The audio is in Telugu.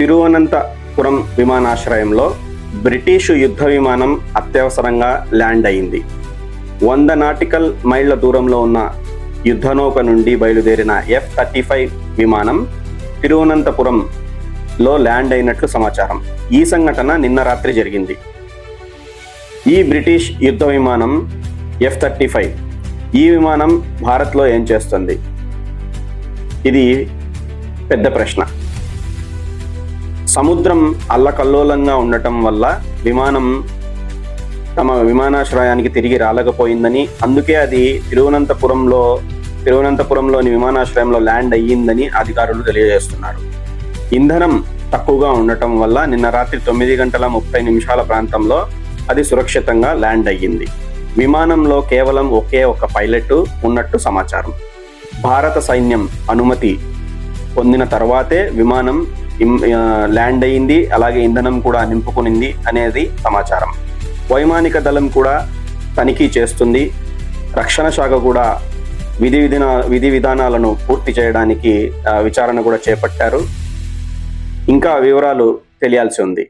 తిరువనంతపురం విమానాశ్రయంలో బ్రిటిషు యుద్ధ విమానం అత్యవసరంగా ల్యాండ్ అయింది. వంద నాటికల్ మైళ్ళ దూరంలో ఉన్న యుద్ధనౌక నుండి బయలుదేరిన ఎఫ్ థర్టీ ఫైవ్ విమానం తిరువనంతపురంలో ల్యాండ్ అయినట్లు సమాచారం. ఈ సంఘటన నిన్న రాత్రి జరిగింది. ఈ బ్రిటిష్ యుద్ధ విమానం ఎఫ్ థర్టీ ఫైవ్ ఈ విమానం భారత్లో ఏం చేస్తుంది? ఇది పెద్ద ప్రశ్న. సముద్రం అల్లకల్లోలంగా ఉండటం వల్ల విమానం తమ విమానాశ్రయానికి తిరిగి రాలేకపోయిందని అందుకే అది తిరువనంతపురంలో తిరువనంతపురంలోని విమానాశ్రయంలో ల్యాండ్ అయ్యిందని అధికారులు తెలియజేస్తున్నారు. ఇంధనం తక్కువగా ఉండటం వల్ల నిన్న రాత్రి తొమ్మిది గంటల ముప్పై నిమిషాల ప్రాంతంలో అది సురక్షితంగా ల్యాండ్ అయ్యింది. విమానంలో కేవలం ఒకే ఒక పైలట్ ఉన్నట్టు సమాచారం. భారత సైన్యం అనుమతి పొందిన తర్వాతే విమానం ల్యాండ్ అయ్యింది అలాగే ఇంధనం కూడా నింపుకునింది అనేది సమాచారం. వైమానిక దళం కూడా తనిఖీ చేస్తుంది. రక్షణ శాఖ కూడా విధి విధిన విధి విధానాలను పూర్తి చేయడానికి విచారణ కూడా చేపట్టారు. ఇంకా వివరాలు తెలియాల్సి ఉంది.